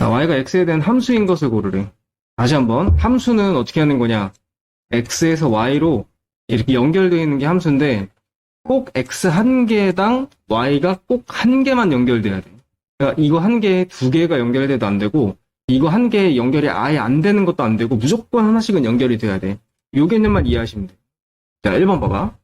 자, y가 x에 대한 함수인 것을 고르래. 다시 한번 함수는 어떻게 하는 거냐? x에서 y로 이렇게 연결되어 있는 게 함수인데 꼭 x 한 개당 y가 꼭 한 개만 연결돼야 돼. 그러니까 이거 한 개에 두 개가 연결돼도 안 되고 이거 한 개에 연결이 아예 안 되는 것도 안 되고 무조건 하나씩은 연결이 돼야 돼. 요 개념만 이해하시면 돼. 자, 1번 봐봐.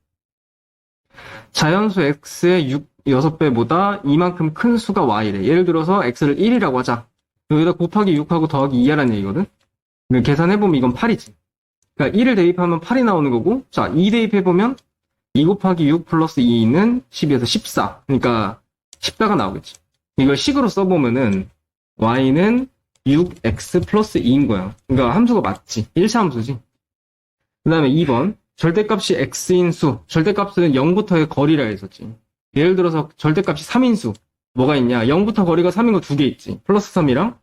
자연수 x의 6, 6배보다 이만큼 큰 수가 y래. 예를 들어서 x를 1이라고 하자. 여기다 곱하기 6하고 더하기 2하라는 얘기거든? 그러니까 계산해보면 이건 8이지. 그러니까 1을 대입하면 8이 나오는 거고, 자, 2 대입해보면 2 곱하기 6 플러스 2는 12에서 14. 그러니까 14가 나오겠지. 이걸 식으로 써보면은 y는 6x 플러스 2인 거야. 그러니까 함수가 맞지. 1차 함수지. 그 다음에 2번. 절대값이 x인 수. 절대값은 0부터의 거리라 했었지. 예를 들어서 절대값이 3인 수. 뭐가 있냐? 0부터 거리가 3인 거 두 개 있지. 플러스 3이랑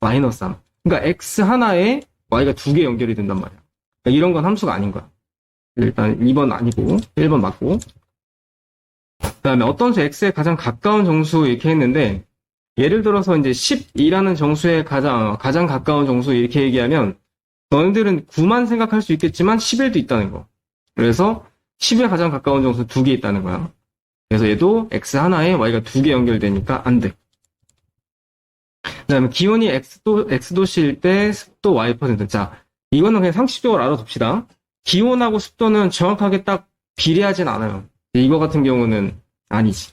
마이너스 3. 그러니까 x 하나에 y가 두 개 연결이 된단 말이야. 그러니까 이런 건 함수가 아닌 거야. 일단 2번 아니고 1번 맞고. 그 다음에 어떤 수 x에 가장 가까운 정수 이렇게 했는데 예를 들어서 이제 12라는 정수에 가장 가장 가까운 정수 이렇게 얘기하면 너희들은 9만 생각할 수 있겠지만 11도 있다는 거. 그래서 10에 가장 가까운 정수 두 개 있다는 거야. 그래서 얘도 x 하나에 y가 두 개 연결되니까 안 돼. 그 다음에 기온이 x도, x도시일 때 습도 y%. 자, 이거는 그냥 상식적으로 알아둡시다. 기온하고 습도는 정확하게 딱 비례하진 않아요. 이거 같은 경우는 아니지.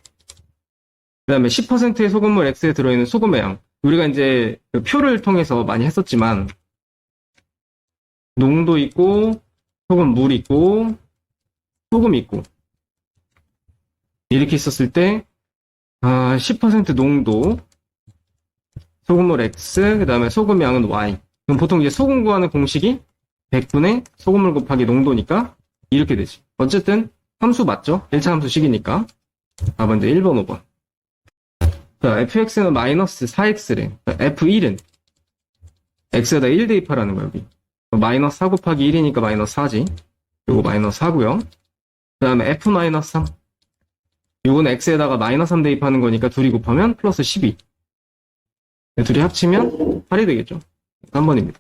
그 다음에 10%의 소금물 X에 들어있는 소금의 양. 우리가 이제 그 표를 통해서 많이 했었지만, 농도 있고, 소금 물 있고, 소금 있고, 이렇게 있었을 때, 아, 10% 농도, 소금물 X, 그 다음에 소금 양은 Y. 그럼 보통 이제 소금 구하는 공식이 100분의 소금물 곱하기 농도니까 이렇게 되지. 어쨌든 함수 맞죠? 1차 함수식이니까. 아, 먼저 1번, 5번. 자, fx는 마이너스 4x래. f1은 x에다 1 대입하라는 거야, 여기. 마이너스 4 곱하기 1이니까 마이너스 4지. 요거 마이너스 4고요. 그 다음에 f 마이너스 3. 요거는 x에다가 마이너스 3 대입하는 거니까 둘이 곱하면 플러스 12. 둘이 합치면 8이 되겠죠. 3번입니다.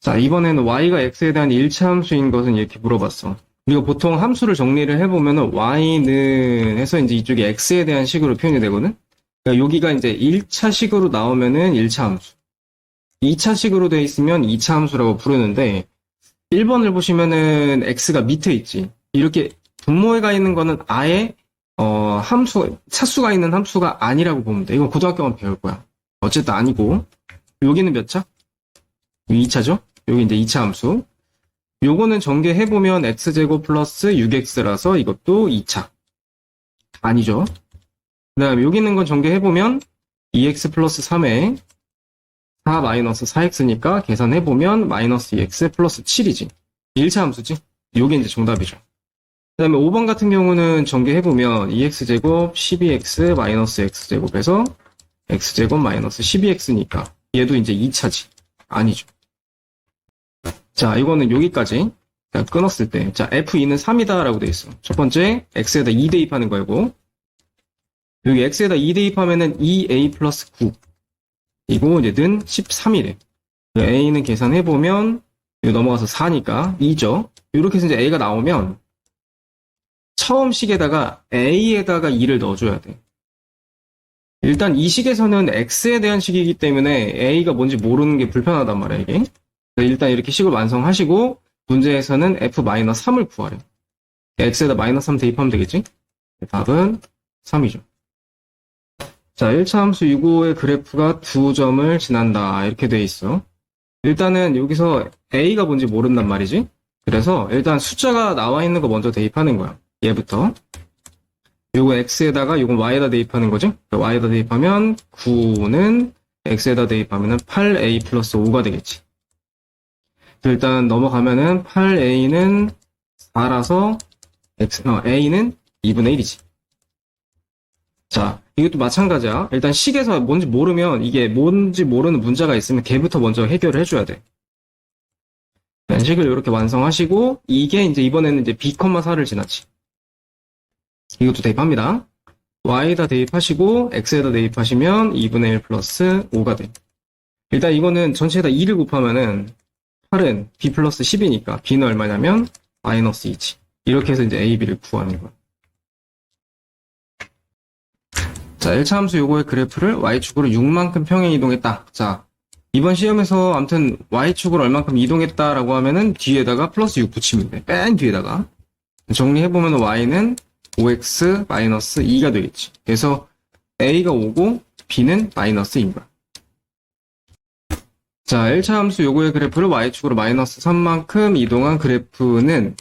자, 이번에는 y가 x에 대한 1차 함수인 것은 이렇게 물어봤어. 우리가 보통 함수를 정리를 해보면은 y는 해서 이제 이쪽에 x에 대한 식으로 표현이 되거든? 그러니까 여기가 이제 1차 식으로 나오면은 1차 함수. 2차 식으로 돼 있으면 2차 함수라고 부르는데 1번을 보시면은 x가 밑에 있지. 이렇게 분모에 가 있는 거는 아예 어, 함수, 차수가 있는 함수가 아니라고 보면 돼. 이건 고등학교만 배울 거야. 어쨌든 아니고. 여기는 몇 차? 2차죠? 여기 이제 2차 함수. 요거는 전개해 보면 x제곱 플러스 6x라서 이것도 2차. 아니죠. 그 다음에 여기 있는 건 전개해 보면 2x 플러스 3에 4 마이너스 4x니까 계산해 보면 마이너스 2x 플러스 7이지. 1차 함수지. 요게 이제 정답이죠. 그 다음에 5번 같은 경우는 전개해보면 2x제곱 12x 마이너스 x제곱에서 x제곱 마이너스 12x니까 얘도 이제 2차지. 아니죠. 자, 이거는 여기까지 자, 끊었을 때. 자, f2는 3이다 라고 돼 있어. 첫 번째, x에다 2 대입하는 거고 여기 x에다 2 대입하면은 2a 플러스 9. 이거 이제 는 13이래. a는 계산해보면 여기 넘어가서 4니까 2죠. 이렇게 해서 이제 a가 나오면 처음 식에다가 a에다가 2를 넣어줘야 돼. 일단 이 식에서는 x에 대한 식이기 때문에 a가 뭔지 모르는 게 불편하단 말이야 이게. 일단 이렇게 식을 완성하시고 문제에서는 f-3을 구하래. x에다 마이너스 3 대입하면 되겠지? 답은 3이죠. 자, 1차 함수 6호의 그래프가 두 점을 지난다. 이렇게 돼 있어. 일단은 여기서 a가 뭔지 모른단 말이지? 그래서 일단 숫자가 나와 있는 거 먼저 대입하는 거야. 얘부터. 요거 x에다가 요건 y에다 대입하는 거지? y에다 대입하면 9는 x에다 대입하면은 8a 플러스 5가 되겠지. 일단 넘어가면은 8a는 4라서 x, 어, a는 2분의 1이지. 자, 이것도 마찬가지야. 일단 식에서 뭔지 모르면 이게 뭔지 모르는 문자가 있으면 걔부터 먼저 해결을 해줘야 돼. 네, 식을 이렇게 완성하시고 이게 이제 이번에는 이제 b, 4를 지났지. 이것도 대입합니다. y에다 대입하시고 x에다 대입하시면 2분의 1 플러스 5가 돼. 일단 이거는 전체에다 2를 곱하면은 8은 b 플러스 10이니까 b는 얼마냐면 마이너스 2지. 이렇게 해서 이제 a, b를 구하는 거야. 자, 1차 함수 요거의 그래프를 y축으로 6만큼 평행 이동했다. 자, 이번 시험에서 아무튼 y축으로 얼만큼 이동했다라고 하면은 뒤에다가 플러스 6 붙이면 돼. 맨 뒤에다가. 정리해보면 y는 5x 마이너스 2가 되겠지. 그래서 a가 5고 b는 마이너스 2인 거야. 자, 1차 함수 요거의 그래프를 y축으로 마이너스 3만큼 이동한 그래프는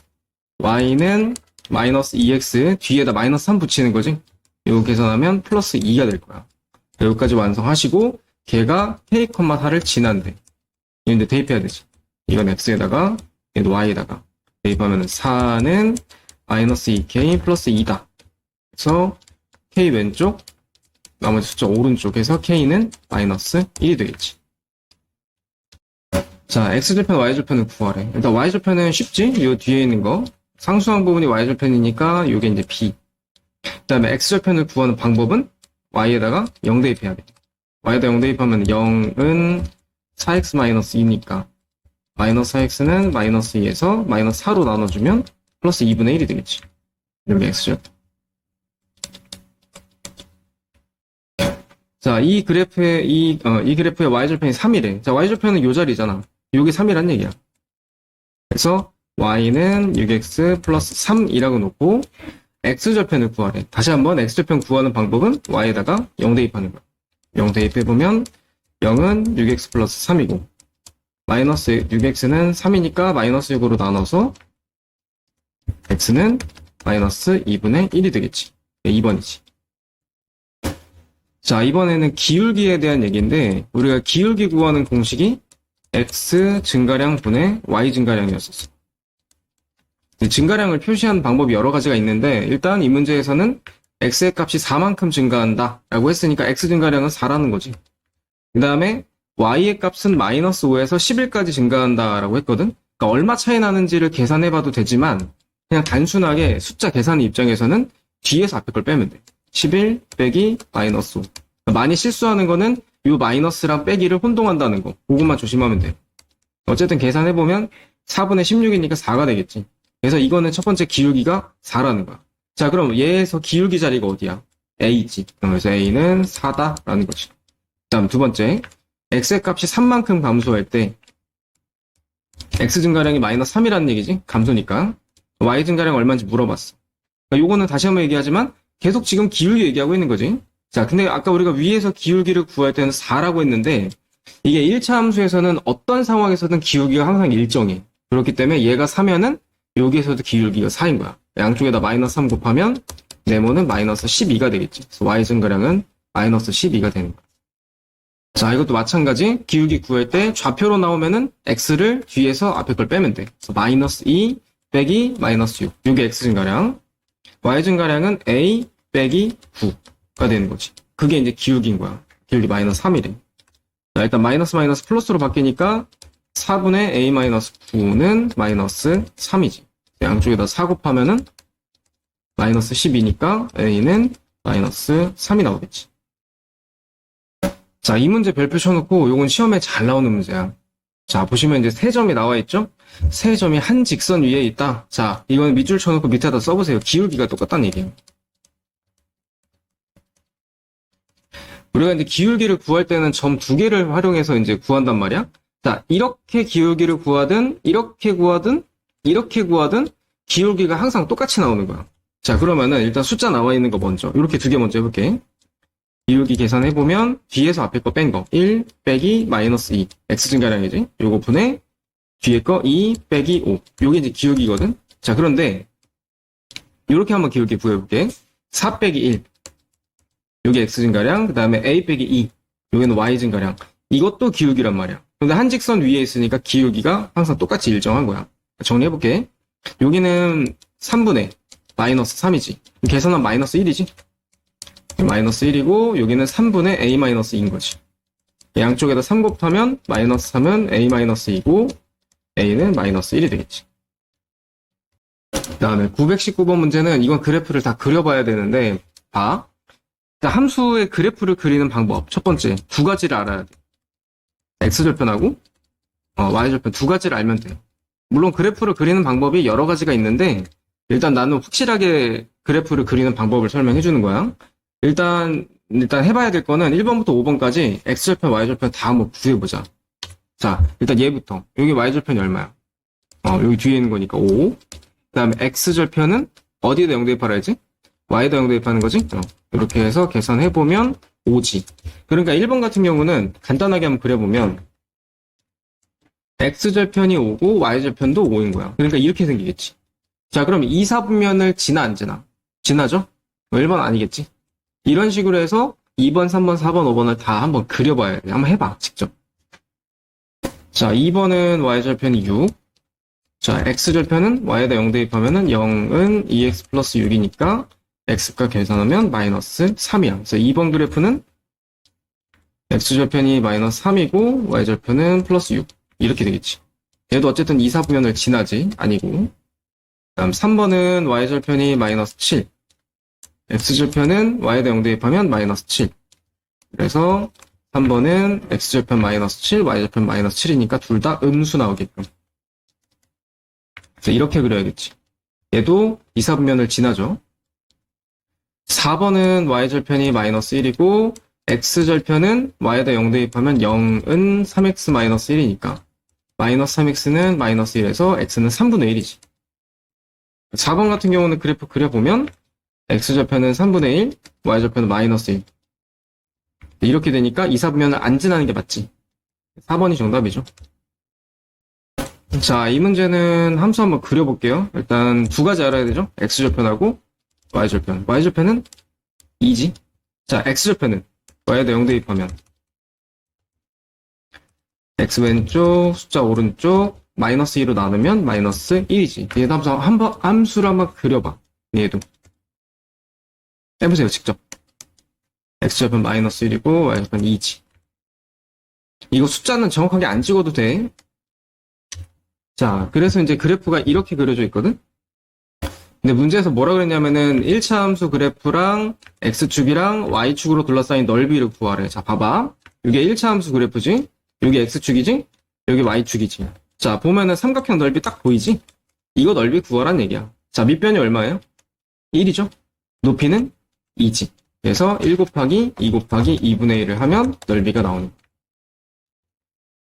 y는 마이너스 2x 뒤에다 마이너스 3 붙이는 거지. 요거 계산하면 플러스 2가 될 거야. 여기까지 완성하시고 걔가 k, 4를 지난대. 이제 대입해야 되지. 이건 x에다가 얘도 y에다가 대입하면 4는 마이너스 2k 플러스 2다. 그래서 k 왼쪽 나머지 숫자 오른쪽에서 k는 마이너스 1이 되겠지. 자, x절편, y절편을 구하래. 일단 y절편은 쉽지? 요 뒤에 있는 거. 상수항 부분이 y절편이니까 요게 이제 b. 그 다음에 x절편을 구하는 방법은 y에다가 0 대입해야 돼. y에다 0 대입하면 0은 4x-2니까 마이너스 4x는 마이너스 2에서 마이너스 4로 나눠주면 플러스 2분의 1이 되겠지. 여기 x죠. 자, 이 그래프의, 이, 어, 이 그래프의 y절편이 3이래. 자, y절편은 요 자리잖아. 요게 3이란 얘기야. 그래서 y는 6x 플러스 3이라고 놓고 x절편을 구하래. 다시 한번 x절편 구하는 방법은 y에다가 0 대입하는 거야. 0 대입해보면 0은 6x 플러스 3이고 마이너스 6x는 3이니까 마이너스 6으로 나눠서 x는 마이너스 2분의 1이 되겠지. 2번이지. 자, 이번에는 기울기에 대한 얘기인데 우리가 기울기 구하는 공식이 x 증가량 분의 y 증가량이었었어. 증가량을 표시하는 방법이 여러 가지가 있는데 일단 이 문제에서는 x의 값이 4만큼 증가한다 라고 했으니까 x 증가량은 4라는 거지. 그 다음에 y의 값은 마이너스 5에서 11까지 증가한다 라고 했거든. 그러니까 얼마 차이 나는지를 계산해 봐도 되지만 그냥 단순하게 숫자 계산 입장에서는 뒤에서 앞에 걸 빼면 돼. 11 빼기 마이너스 5. 그러니까 많이 실수하는 거는 이 마이너스랑 빼기를 혼동한다는 거. 그것만 조심하면 돼. 어쨌든 계산해보면 4분의 16이니까 4가 되겠지. 그래서 이거는 첫 번째 기울기가 4라는 거야. 자, 그럼 얘에서 기울기 자리가 어디야? A지. 그래서 A는 4다라는 거지. 그 다음 두 번째. X의 값이 3만큼 감소할 때 X 증가량이 마이너스 3이라는 얘기지. 감소니까. Y 증가량 얼마인지 물어봤어. 그러니까 요거는 다시 한번 얘기하지만 계속 지금 기울기 얘기하고 있는 거지. 자, 근데 아까 우리가 위에서 기울기를 구할 때는 4라고 했는데 이게 1차 함수에서는 어떤 상황에서든 기울기가 항상 일정해. 그렇기 때문에 얘가 3면은 여기에서도 기울기가 4인 거야. 양쪽에다 마이너스 3 곱하면 네모는 마이너스 12가 되겠지. 그래서 y 증가량은 마이너스 12가 되는 거야. 자, 이것도 마찬가지. 기울기 구할 때 좌표로 나오면은 x를 뒤에서 앞에 걸 빼면 돼. 그래서 마이너스 2 빼기 마이너스 6. 이게 x 증가량. y 증가량은 a 빼기 9가 되는 거지. 그게 이제 기울기인 거야. 기울기 마이너스 3이래. 자, 일단 마이너스 마이너스 플러스로 바뀌니까 4분의 a 마이너스 9는 마이너스 3이지. 양쪽에다 4 곱하면은 마이너스 12니까 a는 마이너스 3이 나오겠지. 자, 이 문제 별표 쳐놓고 요건 시험에 잘 나오는 문제야. 자, 보시면 이제 세 점이 나와 있죠? 세 점이 한 직선 위에 있다. 자, 이건 밑줄 쳐놓고 밑에다 써보세요. 기울기가 똑같다는 얘기예요. 우리가 이제 기울기를 구할 때는 점 두 개를 활용해서 이제 구한단 말이야. 자, 이렇게 기울기를 구하든, 이렇게 구하든, 이렇게 구하든, 기울기가 항상 똑같이 나오는 거야. 자, 그러면은 일단 숫자 나와 있는 거 먼저. 이렇게 두 개 먼저 해볼게. 기울기 계산해보면, 뒤에서 앞에 거 뺀 거. 1 빼기 마이너스 2. x 증가량이지. 요거 분의 뒤에 거 2 빼기 5. 요게 이제 기울기거든. 자, 그런데, 이렇게 한번 기울기 구해볼게. 4 빼기 1. 요게 x 증가량. 그 다음에 a 빼기 2. 요게는 y 증가량. 이것도 기울기란 말이야. 근데 한 직선 위에 있으니까 기울기가 항상 똑같이 일정한 거야. 정리해볼게. 여기는 3분의 마이너스 3이지. 계산하면 마이너스 1이지. 마이너스 1이고 여기는 3분의 a 마이너스 2인 거지. 양쪽에다 3 곱하면 마이너스 3은 a 마이너스 2고 a는 마이너스 1이 되겠지. 그 다음에 919번 문제는 이건 그래프를 다 그려봐야 되는데 봐. 자, 함수의 그래프를 그리는 방법. 첫 번째, 두 가지를 알아야 돼. x절편하고 어, y절편 두 가지를 알면 돼요. 물론 그래프를 그리는 방법이 여러 가지가 있는데 일단 나는 확실하게 그래프를 그리는 방법을 설명해 주는 거야. 일단 일단 해봐야 될 거는 1번부터 5번까지 x절편, y절편 다 한번 구해보자. 자, 일단 얘부터. 여기 y절편이 얼마야? 어, 여기 뒤에 있는 거니까 5. 그 다음에 x절편은 어디에다 0 대입하라 했지? y에다 0 대입하는 거지? 어, 이렇게 해서 계산해보면 5지. 그러니까 1번 같은 경우는 간단하게 한번 그려보면 x절편이 5고 y절편도 5인 거야. 그러니까 이렇게 생기겠지. 자, 그럼 2, 4분면을 지나 안 지나? 지나죠? 1번 아니겠지? 이런 식으로 해서 2번, 3번, 4번, 5번을 다 한번 그려봐야 돼. 한번 해봐, 직접. 자, 2번은 y절편이 6. 자, x절편은 y에다 0 대입하면은 0은 2x 플러스 6이니까 x가 계산하면 마이너스 3이야. 그래서 2번 그래프는 x절편이 마이너스 3이고 y절편은 플러스 6. 이렇게 되겠지. 얘도 어쨌든 2, 4분면을 지나지. 아니고. 다음 3번은 y절편이 마이너스 7. X절편은 y에다 0 대입하면 마이너스 7. 그래서 3번은 x절편 마이너스 7, y절편 마이너스 7이니까 둘 다 음수 나오게끔. 그래서 이렇게 그려야겠지. 얘도 2, 4분면을 지나죠. 4번은 y절편이 마이너스 1이고 x절편은 y에다 0 대입하면 0은 3x 마이너스 1이니까 마이너스 3x는 마이너스 1에서 x는 3분의 1이지. 4번 같은 경우는 그래프 그려보면 x절편은 3분의 1, y절편은 마이너스 1. 이렇게 되니까 2, 4분면을 안 지나는 게 맞지. 4번이 정답이죠. 자, 이 문제는 함수 한번 그려볼게요. 일단 두 가지 알아야 되죠? x절편하고 y절편. y절편은 2지. 자, x절편은 y에다 0 대입하면 x 왼쪽, 숫자 오른쪽, 마이너스 2로 나누면 마이너스 1이지. 얘도 함수, 한번, 함수를 한번 그려봐. 얘도. 해보세요, 직접. x절편 마이너스 1이고 y절편 2지. 이거 숫자는 정확하게 안 찍어도 돼. 자, 그래서 이제 그래프가 이렇게 그려져 있거든? 근데 문제에서 뭐라 그랬냐면은 1차 함수 그래프랑 x축이랑 y축으로 둘러싸인 넓이를 구하래. 자, 봐봐. 이게 1차 함수 그래프지? 여기 x축이지? 여기 y축이지. 자, 보면은 삼각형 넓이 딱 보이지? 이거 넓이 구하란 얘기야. 자, 밑변이 얼마예요? 1이죠? 높이는 2지. 그래서 1 곱하기 2 곱하기 2분의 1을 하면 넓이가 나오는.